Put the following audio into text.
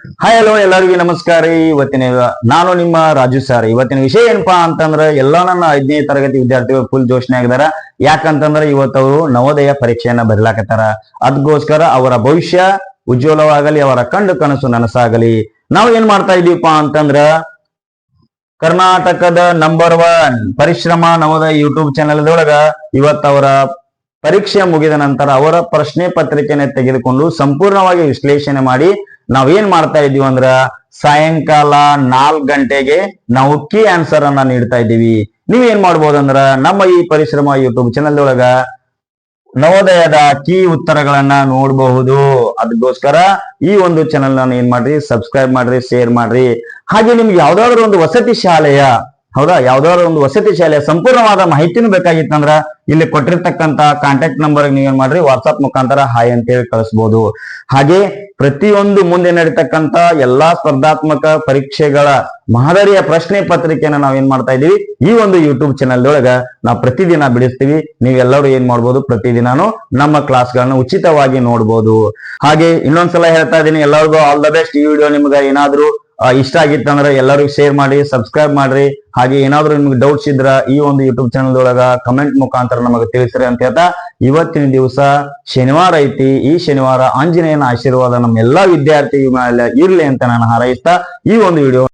Hi hello ಎಲ್ಲರಿಗೂ ನಮಸ್ಕಾರ. ಇವತ್ತಿನ ನಾನು ನಿಮ್ಮ ರಾಜು ಸರ್ ಇವತ್ತಿನ ವಿಷಯ ಏನಪ್ಪಾ ಅಂತಂದ್ರೆ, ಎಲ್ಲಾ ನನ್ನ ಐದನೇ ತರಗತಿ ವಿದ್ಯಾರ್ಥಿಗಳು ಫುಲ್ ಜೋಶನೆ ಆಗಿದಾರ. ಯಾಕಂತಂದ್ರೆ ಇವತ್ತು ಅವರು ನವೋದಯ ಪರೀಕ್ಷೆಯನ್ನ ಬರಿಲಾಕತ್ತಾರ. ಅದಕ್ಕೋಸ್ಕರ ಅವರ ಭವಿಷ್ಯ ಉಜ್ವಲವಾಗಲಿ, ಅವರ ಕಂಡು ಕನಸು ನನಸಾಗಲಿ. ನಾವು ಏನ್ ಮಾಡ್ತಾ ಇದೀವಪ್ಪ ಅಂತಂದ್ರ, ಕರ್ನಾಟಕದ ನಂಬರ್ ಒನ್ ಪರಿಶ್ರಮ ನವೋದಯ ಯೂಟ್ಯೂಬ್ ಚಾನೆಲ್ ಒಳಗ ಇವತ್ತವರ ಪರೀಕ್ಷೆ ಮುಗಿದ ನಂತರ ಅವರ ಪ್ರಶ್ನೆ ಪತ್ರಿಕೆಯನ್ನು ತೆಗೆದುಕೊಂಡು ಸಂಪೂರ್ಣವಾಗಿ ವಿಶ್ಲೇಷಣೆ ಮಾಡಿ ನಾವೇನ್ ಮಾಡ್ತಾ ಇದೀವಿ ಅಂದ್ರ ಸಾಯಂಕಾಲ ನಾಲ್ಕು ಗಂಟೆಗೆ ನಾವು ಕೀ ಆನ್ಸರ್ ಅನ್ನ ನೀಡ್ತಾ ಇದ್ದೀವಿ. ನೀವ್ ಏನ್ ಮಾಡ್ಬೋದಂದ್ರ ನಮ್ಮ ಈ ಪರಿಶ್ರಮ ಯೂಟ್ಯೂಬ್ ಚಾನಲ್ ಒಳಗ ನವೋದಯದ ಕೀ ಉತ್ತರಗಳನ್ನ ನೋಡಬಹುದು. ಅದಕ್ಕೋಸ್ಕರ ಈ ಒಂದು ಚಾನೆಲ್ ನಾನು ಏನ್ ಮಾಡ್ರಿ ಸಬ್ಸ್ಕ್ರೈಬ್ ಮಾಡ್ರಿ ಶೇರ್ ಮಾಡ್ರಿ. ಹಾಗೆ ನಿಮ್ಗೆ ಯಾವ್ದಾದ್ರು ಒಂದು ವಸತಿ ಶಾಲೆಯ ಹೌದಾ? ಯಾವ್ದಾದ್ರು ಒಂದು ವಸತಿ ಶಾಲೆ ಸಂಪೂರ್ಣವಾದ ಮಾಹಿತಿನೂ ಬೇಕಾಗಿತ್ತಂದ್ರ ಇಲ್ಲಿ ಕೊಟ್ಟಿರ್ತಕ್ಕಂತ ಕಾಂಟ್ಯಾಕ್ಟ್ ನಂಬರ್ ನೀವೇನ್ ಮಾಡ್ರಿ? ವಾಟ್ಸ್ಆಪ್ ಮುಖಾಂತರ ಹಾಯ್ ಅಂತೇಳಿ ಕಳಿಸ್ಬೋದು. ಹಾಗೆ ಪ್ರತಿಯೊಂದು ಮುಂದೆ ನಡೀತಕ್ಕಂತ ಎಲ್ಲಾ ಸ್ಪರ್ಧಾತ್ಮಕ ಪರೀಕ್ಷೆಗಳ ಮಾದರಿಯ ಪ್ರಶ್ನೆ ಪತ್ರಿಕೆಯನ್ನ ನಾವೇನ್ ಮಾಡ್ತಾ ಇದೀವಿ ಈ ಒಂದು ಯೂಟ್ಯೂಬ್ ಚಾನಲ್ ಒಳಗ ನಾವು ಪ್ರತಿದಿನ ಬಿಡಿಸ್ತೀವಿ. ನೀವೆಲ್ಲರೂ ಏನ್ ಮಾಡ್ಬೋದು? ಪ್ರತಿದಿನಾನು ನಮ್ಮ ಕ್ಲಾಸ್ಗಳನ್ನ ಉಚಿತವಾಗಿ ನೋಡ್ಬೋದು. ಹಾಗೆ ಇನ್ನೊಂದ್ಸಲ ಹೇಳ್ತಾ ಇದೀನಿ ಎಲ್ಲರಿಗೂ ಆಲ್ ದ ಬೆಸ್ಟ್ ಈ ವಿಡಿಯೋ ನಿಮ್ಗೆ ಏನಾದ್ರೂ ಇಷ್ಟ ಆಗಿತ್ತಂದ್ರೆ ಎಲ್ಲರಿಗೂ ಶೇರ್ ಮಾಡಿ ಸಬ್ಸ್ಕ್ರೈಬ್ ಮಾಡ್ರಿ. ಹಾಗೆ ಏನಾದ್ರೂ ನಿಮ್ಗೆ ಡೌಟ್ಸ್ ಇದ್ರ ಈ ಒಂದು ಯೂಟ್ಯೂಬ್ ಚಾನಲ್ ಒಳಗ ಕಮೆಂಟ್ ಮುಖಾಂತರ ನಮಗೆ ತಿಳಿಸ್ರಿ ಅಂತ ಹೇಳ್ತಾ ಇವತ್ತಿನ ದಿವಸ ಶನಿವಾರ ಐತಿ. ಈ ಶನಿವಾರ ಆಂಜನೇಯನ ಆಶೀರ್ವಾದ ನಮ್ಮ ಎಲ್ಲಾ ವಿದ್ಯಾರ್ಥಿ ಮೇಲೆ ಇರ್ಲಿ ಅಂತ ನಾನು ಹಾರೈಸ್ತಾ ಈ ಒಂದು ವಿಡಿಯೋ